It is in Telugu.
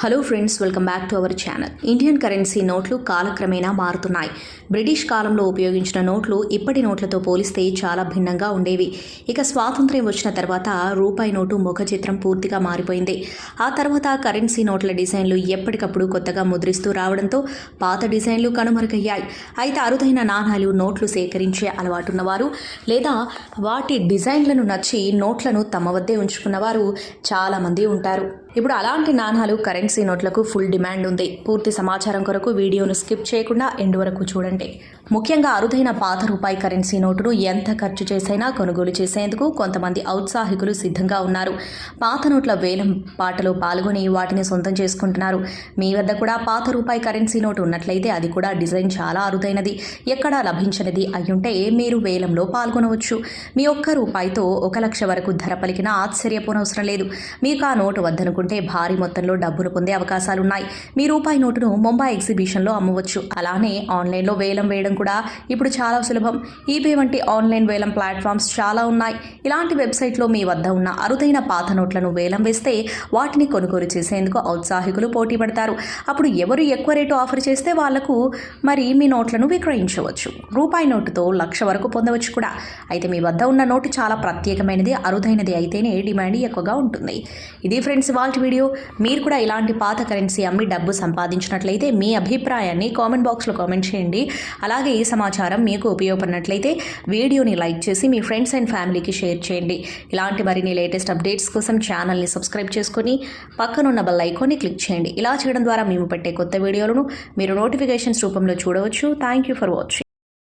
Hello friends welcome back to our channel Indian currency నోట్లు కాలక్రమేణా మారుతున్నాయి. బ్రిటిష్ కాలంలో ఉపయోగించిన నోట్లు ఇప్పటి నోట్లతో పోలిస్తే చాలా భిన్నంగా ఉండేవి. ఇక స్వాతంత్ర్యం వచ్చిన తర్వాత రూపాయి నోటు ముఖ చిత్రం పూర్తిగా మారిపోయింది. ఆ తర్వాత కరెన్సీ నోట్ల డిజైన్లు ఎప్పటికప్పుడు కొత్తగా ముద్రిస్తూ రావడంతో పాత డిజైన్లు కనుమరుగయ్యాయి. అయితే అరుదైన నాణాలు నోట్లు సేకరించే అలవాటున్నవారు లేదా వాటి డిజైన్లను నచ్చి నోట్లను తమ వద్దే ఉంచుకున్నవారు చాలామంది ఉంటారు. ఇప్పుడు అలాంటి నాణాలు కరెన్సీ నోట్లకు ఫుల్ డిమాండ్ ఉంది. పూర్తి సమాచారం కొరకు వీడియోను స్కిప్ చేయకుండా ఎండ్ వరకు చూడండి. ముఖ్యంగా అరుదైన పాత రూపాయి కరెన్సీ నోటును ఎంత ఖర్చు చేసైనా కొనుగోలు చేసేందుకు కొంతమంది ఔత్సాహికులు సిద్ధంగా ఉన్నారు. పాత నోట్ల వేలం పాటలో పాల్గొని వాటిని సొంతం చేసుకుంటున్నారు. మీ వద్ద కూడా పాత రూపాయి కరెన్సీ నోటు ఉన్నట్లయితే అది కూడా డిజైన్ చాలా అరుదైనది. ఎక్కడా లభించనిది అయ్యుంటే మీరు వేలంలో పాల్గొనవచ్చు. మీ ఒక్క రూపాయితో ఒక లక్ష వరకు ధర పలికినా ఆశ్చర్యపోనవసరం లేదు. మీకు ఆ నోటు వద్దనుకుంటే భారీ మొత్తంలో డబ్బును పొందే అవకాశాలున్నాయి. మీ రూపాయి నోటును ముంబై ఎగ్జిబిషన్లో అమ్మవచ్చు. అలానే ఆన్లైన్లో వేలం వేయడం కూడా ఇప్పుడు చాలా సులభం. ఈబే వంటి ఆన్లైన్ వేలం ప్లాట్ఫామ్స్ చాలా ఉన్నాయి. ఇలాంటి వెబ్సైట్లో మీ వద్ద ఉన్న అరుదైన పాత నోట్లను వేలం వేస్తే వాటిని కొనుగోలు చేసేందుకు ఔత్సాహికులు పోటీ పడతారు. అప్పుడు ఎవరు ఎక్కువ రేటు ఆఫర్ చేస్తే వాళ్ళకు మరి మీ నోట్లను విక్రయించవచ్చు. రూపాయి నోటుతో లక్ష వరకు పొందవచ్చు కూడా. అయితే మీ వద్ద ఉన్న నోటు చాలా ప్రత్యేకమైనది అరుదైనది అయితేనే డిమాండ్ ఎక్కువగా ఉంటుంది. ఇది ఫ్రెండ్స్ వాళ్ళ వీడియో. మీరు కూడా ఇలాంటి పాత కరెన్సీ అమ్మి డబ్బు సంపాదించినట్లయితే మీ అభిప్రాయాన్ని కామెంట్ బాక్స్లో కామెంట్ చేయండి. అలాగే ఈ సమాచారం మీకు ఉపయోగపడినట్లయితే వీడియోని లైక్ చేసి మీ ఫ్రెండ్స్ అండ్ ఫ్యామిలీకి షేర్ చేయండి. ఇలాంటి మరిన్ని లేటెస్ట్ అప్డేట్స్ కోసం ఛానల్ని సబ్స్క్రైబ్ చేసుకొని పక్కనున్న బెల్ ఐకాన్ని క్లిక్ చేయండి. ఇలా చేయడం ద్వారా మేము పెట్టే కొత్త వీడియోలను మీరు నోటిఫికేషన్స్ రూపంలో చూడవచ్చు. Thank you for watching.